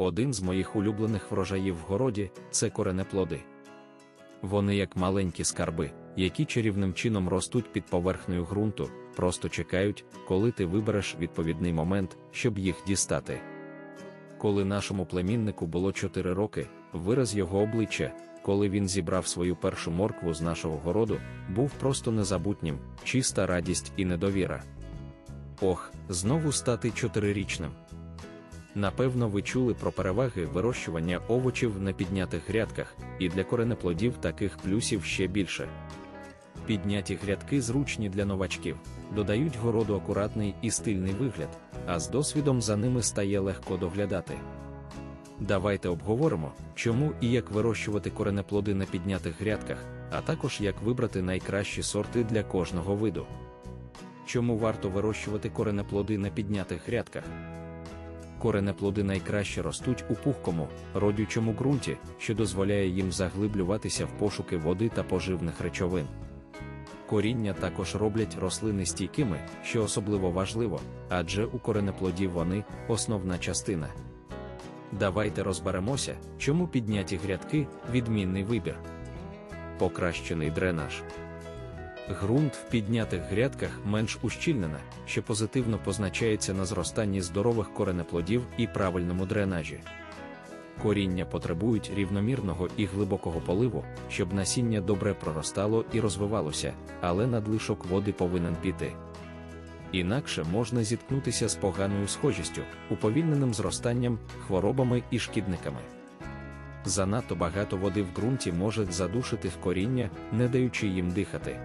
Один з моїх улюблених врожаїв в городі це коренеплоди. Вони як маленькі скарби, які чарівним чином ростуть під поверхнею ґрунту, просто чекають, коли ти вибереш відповідний момент, щоб їх дістати. Коли нашому племіннику було 4 роки, вираз його обличчя, коли він зібрав свою першу моркву з нашого городу, був просто незабутнім, чиста радість і недовіра. Ох, знову стати чотирирічним. Напевно, ви чули про переваги вирощування овочів на піднятих грядках, і для коренеплодів таких плюсів ще більше. Підняті грядки зручні для новачків, додають городу акуратний і стильний вигляд, а з досвідом за ними стає легко доглядати. Давайте обговоримо, чому і як вирощувати коренеплоди на піднятих грядках, а також як вибрати найкращі сорти для кожного виду. Чому варто вирощувати коренеплоди на піднятих грядках? Коренеплоди найкраще ростуть у пухкому, родючому ґрунті, що дозволяє їм заглиблюватися в пошуки води та поживних речовин. Коріння також роблять рослини стійкими, що особливо важливо, адже у коренеплодів вони основна частина. Давайте розберемося, чому підняті грядки відмінний вибір. Покращений дренаж. Ґрунт в піднятих грядках менш ущільнена, що позитивно позначається на зростанні здорових коренеплодів і правильному дренажі. Коріння потребують рівномірного і глибокого поливу, щоб насіння добре проростало і розвивалося, але надлишок води повинен піти. Інакше можна зіткнутися з поганою схожістю, уповільненим зростанням, хворобами і шкідниками. Занадто багато води в ґрунті може задушити в коріння, не даючи їм дихати.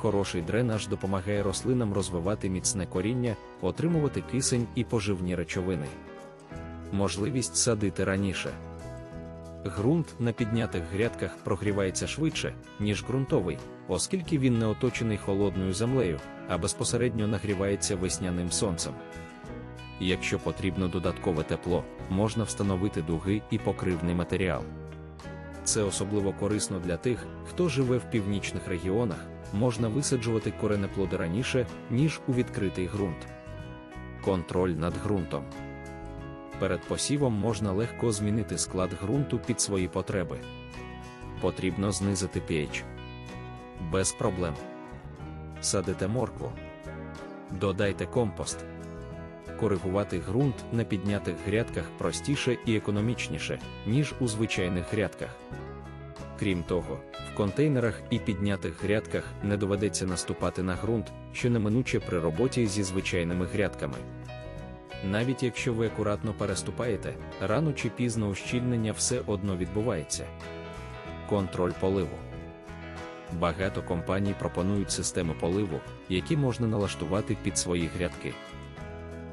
Хороший дренаж допомагає рослинам розвивати міцне коріння, отримувати кисень і поживні речовини. Можливість садити раніше. Ґрунт на піднятих грядках прогрівається швидше, ніж ґрунтовий, оскільки він не оточений холодною землею, а безпосередньо нагрівається весняним сонцем. Якщо потрібно додаткове тепло, можна встановити дуги і покривний матеріал. Це особливо корисно для тих, хто живе в північних регіонах, можна висаджувати коренеплоди раніше, ніж у відкритий ґрунт. Контроль над ґрунтом. Перед посівом можна легко змінити склад ґрунту під свої потреби. Потрібно знизити pH. Без проблем. Садите моркву. Додайте компост. Коригувати ґрунт на піднятих грядках простіше і економічніше, ніж у звичайних грядках. Крім того, контейнерах і піднятих грядках не доведеться наступати на ґрунт, що неминуче при роботі зі звичайними грядками. Навіть якщо ви акуратно переступаєте, рано чи пізно ущільнення все одно відбувається. Контроль поливу. Багато компаній пропонують системи поливу, які можна налаштувати під свої грядки.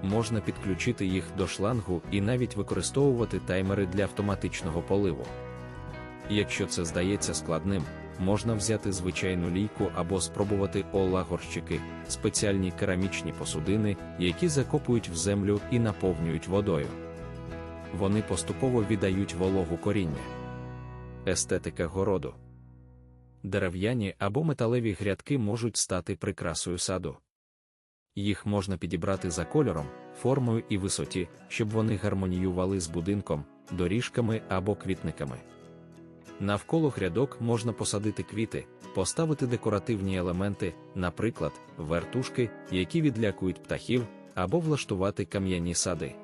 Можна підключити їх до шлангу і навіть використовувати таймери для автоматичного поливу. Якщо це здається складним, можна взяти звичайну лійку або спробувати олагорщики, спеціальні керамічні посудини, які закопують в землю і наповнюють водою. Вони поступово віддають вологу коріння. Естетика городу. Дерев'яні або металеві грядки можуть стати прикрасою саду. Їх можна підібрати за кольором, формою і висоті, щоб вони гармоніювали з будинком, доріжками або квітниками. Навколо грядок можна посадити квіти, поставити декоративні елементи, наприклад, вертушки, які відлякують птахів, або влаштувати кам'яні сади.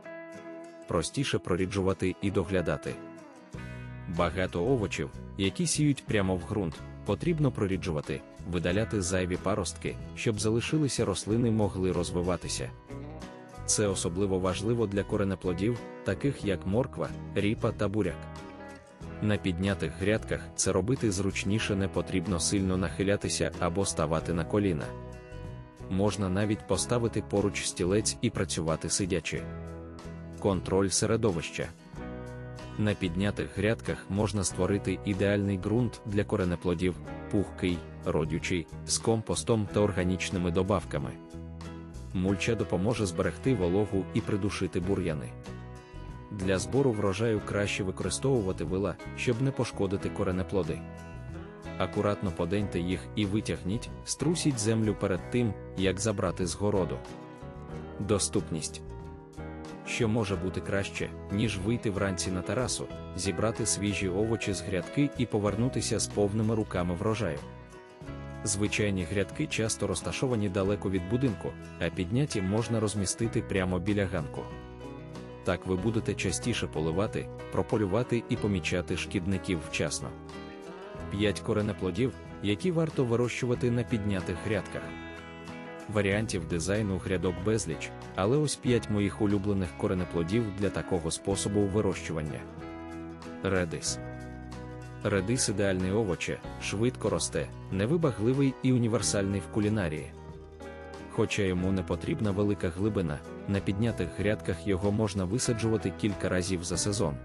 Простіше проріджувати і доглядати. Багато овочів, які сіють прямо в ґрунт, потрібно проріджувати, видаляти зайві паростки, щоб залишилися рослини могли розвиватися. Це особливо важливо для коренеплодів, таких як морква, ріпа та буряк. На піднятих грядках це робити зручніше не потрібно сильно нахилятися або ставати на коліна. Можна навіть поставити поруч стілець і працювати сидячи. Контроль середовища. На піднятих грядках можна створити ідеальний ґрунт для коренеплодів, пухкий, родючий, з компостом та органічними добавками. Мульча допоможе зберегти вологу і придушити бур'яни. Для збору врожаю краще використовувати вила, щоб не пошкодити коренеплоди. Акуратно поденьте їх і витягніть, струсіть землю перед тим, як забрати з городу. Доступність Що може бути краще, ніж вийти вранці на терасу, зібрати свіжі овочі з грядки і повернутися з повними руками врожаю. Звичайні грядки часто розташовані далеко від будинку, а підняті можна розмістити прямо біля ганку. Так ви будете частіше поливати, прополювати і помічати шкідників вчасно. 5 коренеплодів, які варто вирощувати на піднятих грядках. Варіантів дизайну грядок безліч, але ось 5 моїх улюблених коренеплодів для такого способу вирощування. Редис. Редис ідеальний овоче, швидко росте, невибагливий і універсальний в кулінарії. Хоча йому не потрібна велика глибина, на піднятих грядках його можна висаджувати кілька разів за сезон.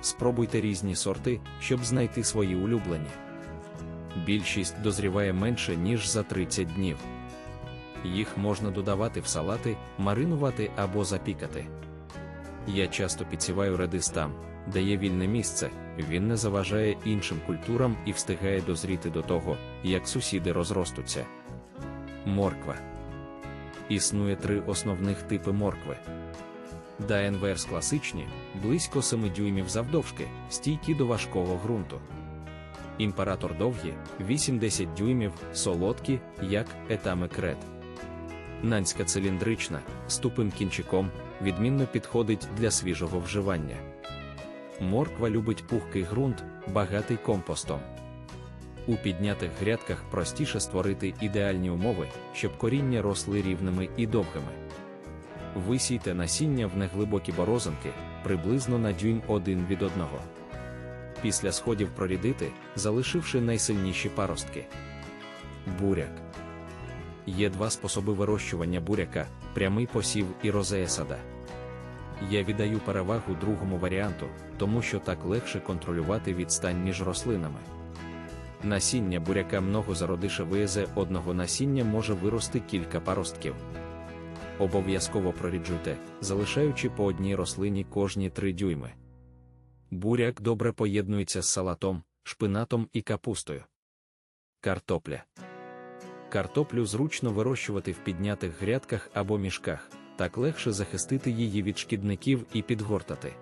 Спробуйте різні сорти, щоб знайти свої улюблені. Більшість дозріває менше, ніж за 30 днів. Їх можна додавати в салати, маринувати або запікати. Я часто підсіваю редис там, де є вільне місце, він не заважає іншим культурам і встигає дозріти до того, як сусіди розростуться. Морква. Існує три основних типи моркви. ДНВРС класичні, близько 7 дюймів завдовжки, стійкі до важкого ґрунту. Імператор довгі, 8-10 дюймів, солодкі, як етами крет. Нанська циліндрична, з тупим кінчиком, відмінно підходить для свіжого вживання. Морква любить пухкий ґрунт, багатий компостом. У піднятих грядках простіше створити ідеальні умови, щоб коріння росли рівними і довгими. Висійте насіння в неглибокі борозинки, приблизно на дюйм один від одного. Після сходів прорідити, залишивши найсильніші паростки. Буряк. Є два способи вирощування буряка: прямий посів і розея сада. Я віддаю перевагу другому варіанту, тому що так легше контролювати відстань між рослинами. Насіння буряка многозародише виезе одного насіння може вирости кілька паростків. Обов'язково проріджуйте, залишаючи по одній рослині кожні 3 дюйми. Буряк добре поєднується з салатом, шпинатом і капустою. Картопля. Картоплю зручно вирощувати в піднятих грядках або мішках, так легше захистити її від шкідників і підгортати.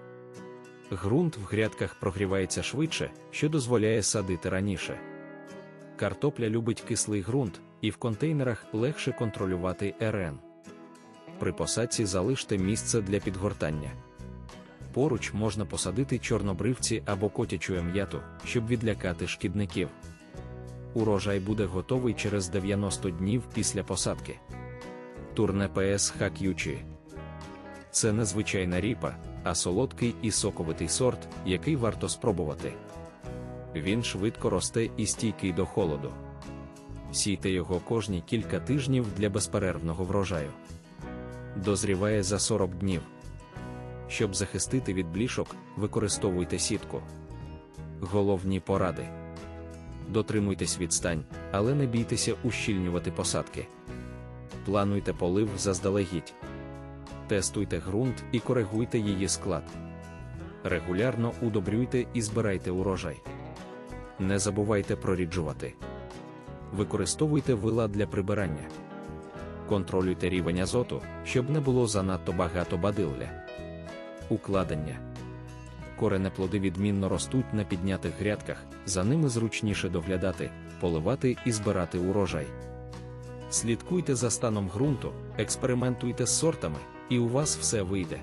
Грунт в грядках прогрівається швидше, що дозволяє садити раніше. Картопля любить кислий ґрунт, і в контейнерах легше контролювати РН. При посадці залиште місце для підгортання. Поруч можна посадити чорнобривці або котячу ем'яту, щоб відлякати шкідників. Урожай буде готовий через 90 днів після посадки. Турне ПС Хак'ючі. Це незвичайна ріпа, а солодкий і соковитий сорт, який варто спробувати. Він швидко росте і стійкий до холоду. Сійте його кожні кілька тижнів для безперервного врожаю. Дозріває за 40 днів. Щоб захистити від блішок, використовуйте сітку. Головні поради. Дотримуйтесь відстань, але не бійтеся ущільнювати посадки. Плануйте полив заздалегідь. Тестуйте ґрунт і коригуйте її склад. Регулярно удобрюйте і збирайте урожай. Не забувайте проріджувати. Використовуйте вила для прибирання. Контролюйте рівень азоту, щоб не було занадто багато бадилля. Укладення. Коренеплоди відмінно ростуть на піднятих грядках, за ними зручніше доглядати, поливати і збирати урожай. Слідкуйте за станом ґрунту, експериментуйте з сортами, і у вас все вийде.